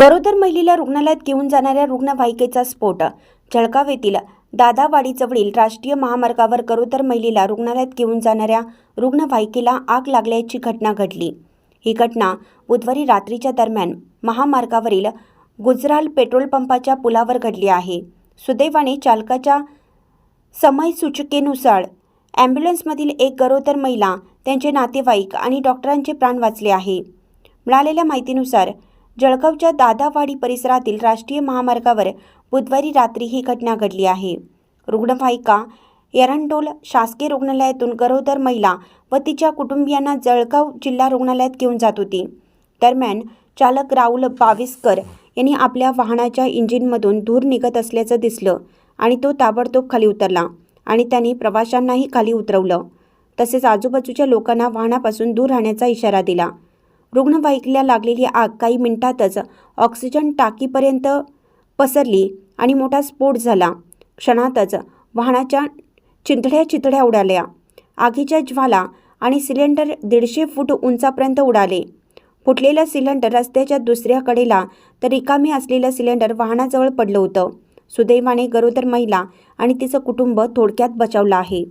गरोदर महिलेला रुग्णालयात घेऊन जाणाऱ्या रुग्णवाहिकेचा स्फोट. जळगाव येथील दादावाडीजवळील राष्ट्रीय महामार्गावर गरोदर महिलेला रुग्णालयात घेऊन जाणाऱ्या रुग्णवाहिकेला आग लागल्याची घटना घडली. ही घटना बुधवारी रात्रीच्या दरम्यान महामार्गावरील गुजराल पेट्रोल पंपाच्या पुलावर घडली आहे. सुदैवाने चालकाच्या समय सूचकेनुसार ॲम्ब्युलन्समधील एक गरोदर महिला त्यांचे नातेवाईक आणि डॉक्टरांचे प्राण वाचले आहे. मिळालेल्या माहितीनुसार जळगावच्या दादावाडी परिसरातील राष्ट्रीय महामार्गावर बुधवारी रात्री ही घटना घडली आहे. रुग्णवाहिका एरंडोल शासकीय रुग्णालयातून गरोदर महिला व तिच्या कुटुंबियांना जळगाव जिल्हा रुग्णालयात घेऊन जात होती. दरम्यान चालक राहुल बाविस्कर यांनी आपल्या वाहनाच्या इंजिनमधून धूर निघत असल्याचं दिसलं आणि तो ताबडतोब खाली उतरला आणि त्यांनी प्रवाशांनाही खाली उतरवलं. तसेच आजूबाजूच्या लोकांना वाहनापासून दूर राहण्याचा इशारा दिला. रुग्णवाहिकेला लागलेली आग काही मिनिटातच ऑक्सिजन टाकीपर्यंत पसरली आणि मोठा स्फोट झाला. क्षणातच वाहनाच्या चिंधड्या चितड्या उडाल्या. आगीच्या ज्वाला आणि सिलेंडर दीडशे फूट उंचापर्यंत उडाले. फुटलेलं सिलेंडर रस्त्याच्या दुसऱ्या कडेला तर रिकामी असलेलं सिलेंडर वाहनाजवळ पडलं होतं. सुदैवाने गरोदर महिला आणि तिचं कुटुंब थोडक्यात बचावलं आहे.